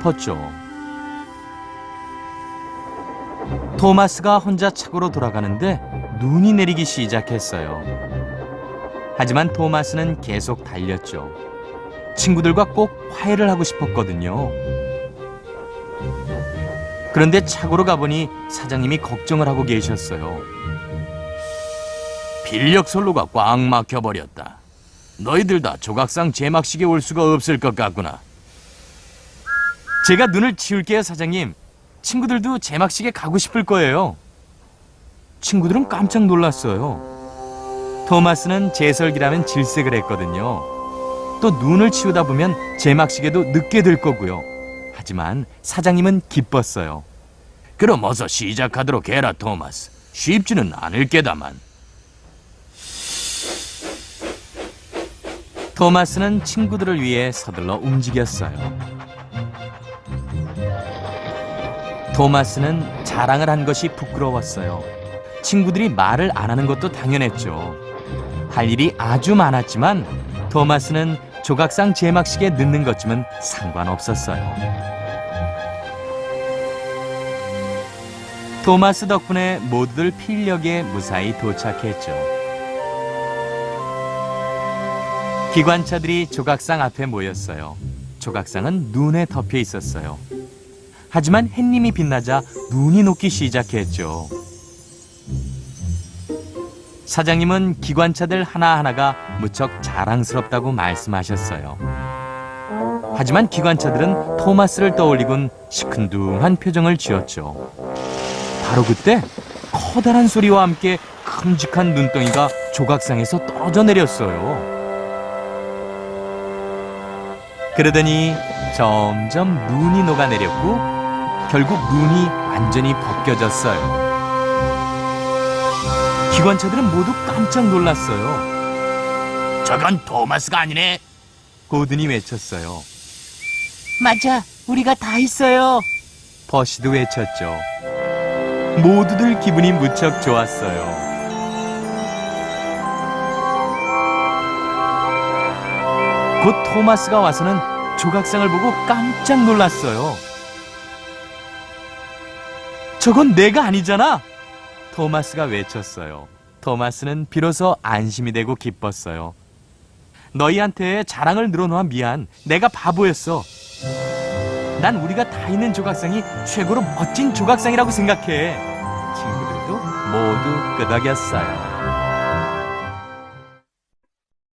싶었죠. 토마스가 혼자 차고로 돌아가는데 눈이 내리기 시작했어요. 하지만 토마스는 계속 달렸죠. 친구들과 꼭 화해를 하고 싶었거든요. 그런데 차고로 가보니 사장님이 걱정을 하고 계셨어요. 필력 선로가 꽉 막혀버렸다. 너희들 다 조각상 제막식에 올 수가 없을 것 같구나. 제가 눈을 치울게요, 사장님. 친구들도 제막식에 가고 싶을 거예요. 친구들은 깜짝 놀랐어요. 토마스는 제설기라면 질색을 했거든요. 또 눈을 치우다 보면 제막식에도 늦게 될 거고요. 하지만 사장님은 기뻤어요. 그럼 어서 시작하도록 해라, 토마스. 쉽지는 않을 게다만. 토마스는 친구들을 위해 서둘러 움직였어요. 토마스는 자랑을 한 것이 부끄러웠어요. 친구들이 말을 안 하는 것도 당연했죠. 할 일이 아주 많았지만 토마스는 조각상 제막식에 늦는 것쯤은 상관없었어요. 토마스 덕분에 모두들 필력에 무사히 도착했죠. 기관차들이 조각상 앞에 모였어요. 조각상은 눈에 덮여 있었어요. 하지만 햇님이 빛나자 눈이 녹기 시작했죠. 사장님은 기관차들 하나하나가 무척 자랑스럽다고 말씀하셨어요. 하지만 기관차들은 토마스를 떠올리곤 시큰둥한 표정을 지었죠. 바로 그때 커다란 소리와 함께 큼직한 눈덩이가 조각상에서 떨어져 내렸어요. 그러더니 점점 눈이 녹아내렸고 결국 눈이 완전히 벗겨졌어요. 기관차들은 모두 깜짝 놀랐어요. 저건 토마스가 아니네. 고든이 외쳤어요. 맞아, 우리가 다 있어요. 버시도 외쳤죠. 모두들 기분이 무척 좋았어요. 곧 토마스가 와서는 조각상을 보고 깜짝 놀랐어요. 저건 내가 아니잖아! 토마스가 외쳤어요. 토마스는 비로소 안심이 되고 기뻤어요. 너희한테 자랑을 늘어놓아 미안. 내가 바보였어. 난 우리가 다 있는 조각상이 최고로 멋진 조각상이라고 생각해. 친구들도 모두 끄덕였어요.